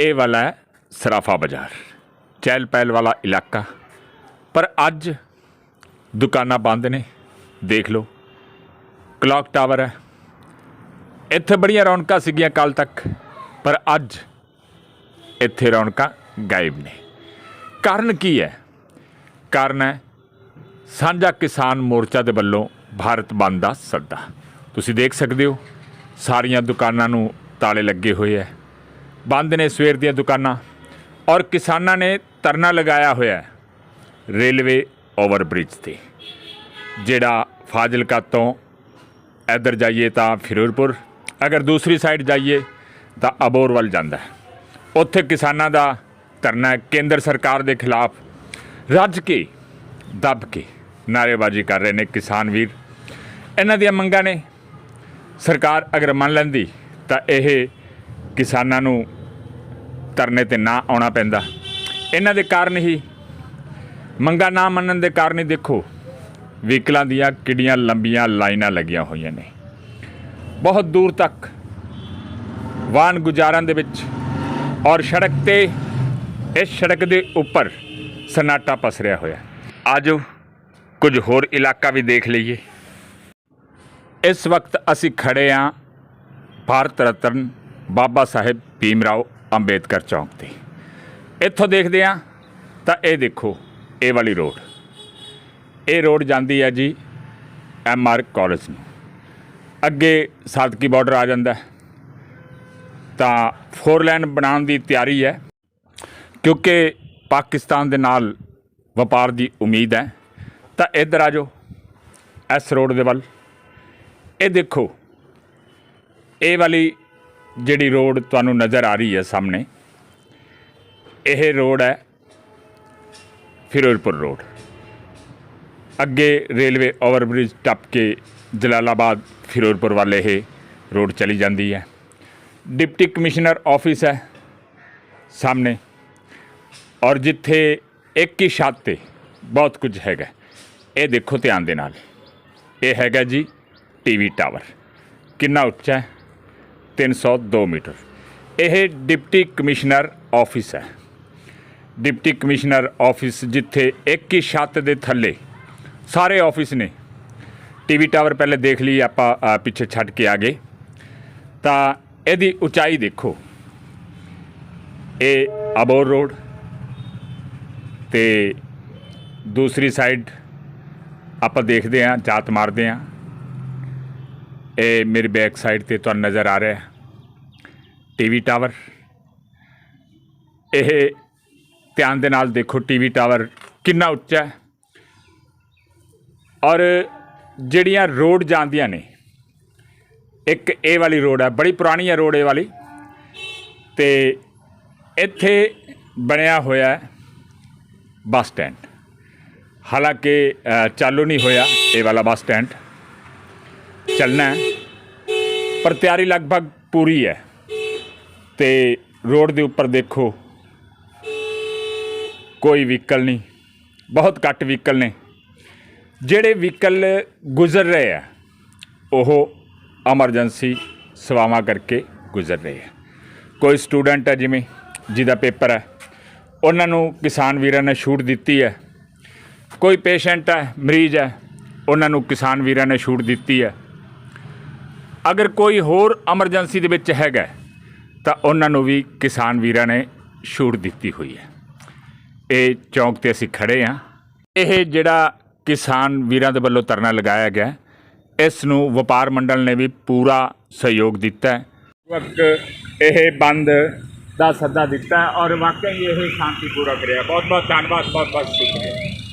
ਇਹ ਵਾਲਾ ਹੈ ਸਰਾਫਾ ਬਾਜ਼ਾਰ, ਚਹਿਲ ਪਹਿਲ ਵਾਲਾ ਇਲਾਕਾ। ਪਰ ਅੱਜ ਦੁਕਾਨਾਂ ਬੰਦ ਨੇ, ਦੇਖ ਲਓ। ਕਲੌਕ ਟਾਵਰ ਹੈ। ਇੱਥੇ ਬੜੀਆਂ ਰੌਣਕਾਂ ਸੀਗੀਆਂ ਕੱਲ ਤੱਕ, ਪਰ ਅੱਜ ਇੱਥੇ ਰੌਣਕਾਂ ਗਾਇਬ ਨੇ। ਕਾਰਨ ਕੀ ਹੈ? ਕਾਰਨ ਹੈ, ਸਾਂਝਾ ਕਿਸਾਨ ਮੋਰਚਾ ਦੇ ਵੱਲੋਂ ਭਾਰਤ ਬੰਦ ਦਾ ਸੱਦਾ। ਤੁਸੀਂ ਦੇਖ ਸਕਦੇ ਹੋ, ਸਾਰੀਆਂ ਦੁਕਾਨਾਂ ਨੂੰ ਤਾਲੇ ਲੱਗੇ ਹੋਏ ਹੈ। ਬੰਦ ਨੇ ਸਵੇਰ ਦੀਆਂ ਦੁਕਾਨਾਂ ਔਰ ਕਿਸਾਨਾਂ ਨੇ ਧਰਨਾ ਲਗਾਇਆ ਹੋਇਆ ਹੈ ਰੇਲਵੇ ਓਵਰਬ੍ਰਿਜ ਤੇ। ਜਿਹੜਾ ਫਾਜ਼ਿਲਕਾ ਤੋਂ ਇੱਧਰ ਜਾਈਏ ਤਾਂ ਫਿਰੋਜ਼ਪੁਰ, ਅਗਰ ਦੂਸਰੀ ਸਾਈਡ ਜਾਈਏ ਤਾਂ ਅਬੋਰ ਵੱਲ ਜਾਂਦਾ ਹੈ। ਉੱਥੇ ਕਿਸਾਨਾਂ ਦਾ ਧਰਨਾ ਕੇਂਦਰ ਸਰਕਾਰ ਦੇ ਖਿਲਾਫ ਰੱਜ ਕੇ, ਦੱਬ ਕੇ ਨਾਅਰੇਬਾਜ਼ੀ ਕਰ ਰਹੇ ਨੇ ਕਿਸਾਨ ਵੀਰ। ਇਹਨਾਂ ਦੀਆਂ ਮੰਗਾਂ ਨੇ। ਸਰਕਾਰ ਅਗਰ ਮੰਨ ਲੈਂਦੀ ਤਾਂ ਇਹ ਕਿਸਾਨਾਂ ਨੂੰ ਧਰਨੇ ਤੇ ਨਾ ਆਉਣਾ ਪੈਂਦਾ। ਇਹਨਾਂ ਦੇ ਕਾਰਨ ਹੀ ਮੰਗਾਂ ਨਾ ਮੰਨਣ ਦੇ ਕਾਰਨ ਹੀ ਦੇਖੋ, ਵਹੀਕਲਾਂ ਦੀਆਂ ਕਿੱਡੀਆਂ ਲੰਬੀਆਂ ਲਾਈਨਾਂ ਲੱਗੀਆਂ ਹੋਈਆਂ ਨੇ। ਬਹੁਤ ਦੂਰ ਤੱਕ ਵਾਹਨ ਗੁਜ਼ਾਰਨ ਦੇ ਵਿੱਚ ਔਰ ਸੜਕ ਤੇ, ਇਸ ਸੜਕ ਦੇ ਉੱਪਰ ਸਨਾਟਾ ਪਸਰਿਆ ਹੋਇਆ। ਆਜੋ, ਕੁਝ ਹੋਰ ਇਲਾਕਾ ਵੀ ਦੇਖ ਲਈਏ। ਇਸ ਵਕਤ ਅਸੀਂ ਖੜੇ ਹਾਂ ਭਾਰਤ ਰਤਨ ਬਾਬਾ ਸਾਹਿਬ ਭੀਮ ਰਾਓ ਅੰਬੇਦਕਰ ਚੌਂਕ ਤੇ। ਇੱਥੋਂ ਦੇਖਦੇ ਹਾਂ, ਤਾਂ ਇਹ ਦੇਖੋ, ਇਹ ਵਾਲੀ ਰੋਡ। ਇਹ ਰੋਡ ਜਾਂਦੀ ਹੈ ਜੀ ਐਮ ਆਰ ਕਾਲਜ ਨੂੰ। ਅੱਗੇ ਸਾਦਕੀ ਬਾਰਡਰ ਆ ਜਾਂਦਾ ਤਾਂ ਫੋਰ ਲਾਈਨ ਬਣਾਉਣ ਦੀ ਤਿਆਰੀ ਹੈ, ਕਿਉਂਕਿ ਪਾਕਿਸਤਾਨ ਦੇ ਨਾਲ ਵਪਾਰ ਦੀ ਉਮੀਦ ਹੈ। ਤਾਂ ਇੱਧਰ ਆ ਜਾਓ, ਇਸ ਰੋਡ ਦੇ ਵੱਲ। ਇਹ ਦੇਖੋ, ਇਹ ਵਾਲੀ ਜਿਹੜੀ ਰੋਡ ਤੁਹਾਨੂੰ ਨਜ਼ਰ ਆ ਰਹੀ ਹੈ ਸਾਹਮਣੇ, ਇਹ ਰੋਡ ਹੈ ਫਿਰੋਜ਼ਪੁਰ ਰੋਡ। ਅੱਗੇ ਰੇਲਵੇ ਓਵਰਬ੍ਰਿਜ ਟੱਪ ਕੇ ਜਲਾਲਾਬਾਦ ਫਿਰੋਜ਼ਪੁਰ ਵੱਲ ਇਹ ਰੋਡ ਚਲੀ ਜਾਂਦੀ ਹੈ। ਡਿਪਟੀ ਕਮਿਸ਼ਨਰ ਆਫਿਸ ਹੈ ਸਾਹਮਣੇ ਔਰ ਜਿੱਥੇ ਇੱਕ ਹੀ ਛੱਤ ਤੇ ਬਹੁਤ ਕੁਝ ਹੈਗਾ। ਇਹ ਦੇਖੋ ਧਿਆਨ ਦੇ ਨਾਲ। ਇਹ ਹੈਗਾ ਜੀ ਟੀਵੀ ਟਾਵਰ। ਕਿੰਨਾ ਉੱਚਾ ਹੈ? 302 ਮੀਟਰ। ਇਹ ਡਿਪਟੀ ਕਮਿਸ਼ਨਰ ਆਫਿਸ ਹੈ। ਡਿਪਟੀ ਕਮਿਸ਼ਨਰ ਆਫਿਸ ਜਿੱਥੇ ਇੱਕ ਹੀ ਛੱਤ ਦੇ ਥੱਲੇ ਸਾਰੇ ਆਫਿਸ ਨੇ। ਟੀਵੀ ਟਾਵਰ ਪਹਿਲੇ ਦੇਖ ਲਈ, ਆਪਾਂ ਪਿੱਛੇ ਛੱਡ ਕੇ ਆ ਗਏ। ਤਾਂ ਇਹਦੀ ਉਚਾਈ ਦੇਖੋ। ਇਹ ਅਬੋਰ ਰੋਡ ਤੇ ਦੂਸਰੀ ਸਾਈਡ ਆਪਾਂ ਦੇਖਦੇ ਹਾਂ, ਜਾਤ ਮਾਰਦੇ ਹਾਂ। ਇਹ ਮੇਰੇ ਬੈਕ ਸਾਈਡ ਤੇ ਤੁਹਾਨੂੰ ਨਜ਼ਰ ਆ ਰਿਹਾ ਹੈ। ਟੀਵੀ ਟਾਵਰ ਇਹ ਧਿਆਨ ਦੇ ਨਾਲ ਦੇਖੋ ਟੀਵੀ ਟਾਵਰ ਕਿੰਨਾ ਉੱਚਾ ਹੈ। ਔਰ ਜਿਹੜੀਆਂ ਰੋਡ ਜਾਂਦੀਆਂ ਨੇ, ਇੱਕ ਇਹ ਵਾਲੀ ਰੋਡ ਹੈ, ਬੜੀ ਪੁਰਾਣੀ ਹੈ ਰੋਡ ਇਹ ਵਾਲੀ। ਤੇ ਇੱਥੇ ਬਣਿਆ ਹੋਇਆ ਹੈ ਬੱਸ ਸਟੈਂਡ। ਹਾਲਾਂਕਿ ਚਾਲੂ ਨਹੀਂ ਹੋਇਆ ਇਹ ਵਾਲਾ ਬੱਸ ਸਟੈਂਡ। ਚੱਲਣਾ ਪਰ ਤਿਆਰੀ ਲਗਭਗ ਪੂਰੀ ਹੈ। ਤੇ ਰੋਡ ਦੇ ਉੱਪਰ ਦੇਖੋ, ਕੋਈ ਵਹੀਕਲ ਨਹੀਂ। ਬਹੁਤ ਘੱਟ ਵਹੀਕਲ ਨੇ। ਜਿਹੜੇ ਵਹੀਕਲ ਗੁਜ਼ਰ ਰਹੇ ਆ, ਉਹ ਐਮਰਜੈਂਸੀ ਸੇਵਾਵਾਂ ਕਰਕੇ ਗੁਜ਼ਰ ਰਹੇ ਆ। ਕੋਈ ਸਟੂਡੈਂਟ ਹੈ ਜਿਵੇਂ, ਜਿਹਦਾ ਪੇਪਰ ਹੈ, ਉਹਨਾਂ ਨੂੰ ਕਿਸਾਨ ਵੀਰਾਂ ਨੇ ਛੂਟ ਦਿੱਤੀ ਹੈ। ਕੋਈ ਪੇਸ਼ੈਂਟ ਹੈ, ਮਰੀਜ਼ ਹੈ, ਉਹਨਾਂ ਨੂੰ ਕਿਸਾਨ ਵੀਰਾਂ ਨੇ ਛੂਟ ਦਿੱਤੀ ਹੈ। ਅਗਰ ਕੋਈ ਹੋਰ ਐਮਰਜੈਂਸੀ ਦੇ ਵਿੱਚ ਹੈਗਾ ਤਾਂ ਉਹਨਾਂ ਨੂੰ ਵੀ ਕਿਸਾਨ ਵੀਰਾਂ ਨੇ ਛੂਟ ਦਿੱਤੀ ਹੋਈ ਹੈ। ਇਹ ਚੌਂਕ ਤੇ ਅਸੀਂ ਖੜੇ ਹਾਂ। ਇਹ ਜਿਹੜਾ ਕਿਸਾਨ ਵੀਰਾਂ ਦੇ ਵੱਲੋਂ ਧਰਨਾ ਲਗਾਇਆ ਗਿਆ ਇਸ ਨੂੰ ਵਪਾਰ ਮੰਡਲ ਨੇ ਵੀ ਪੂਰਾ ਸਹਿਯੋਗ ਦਿੱਤਾ ਹੈ। ਵਕਤ ਇਹ ਬੰਦ ਦਾ ਸੱਦਾ ਦਿੱਤਾ ਹੈ ਔਰ ਵਾਕਈ ਇਹ ਸ਼ਾਂਤੀਪੂਰਕ ਰਿਹਾ ਬਹੁਤ ਬਹੁਤ ਧੰਨਵਾਦ ਬਹੁਤ ਬਹੁਤ ਸ਼ੁਕਰੀਆ।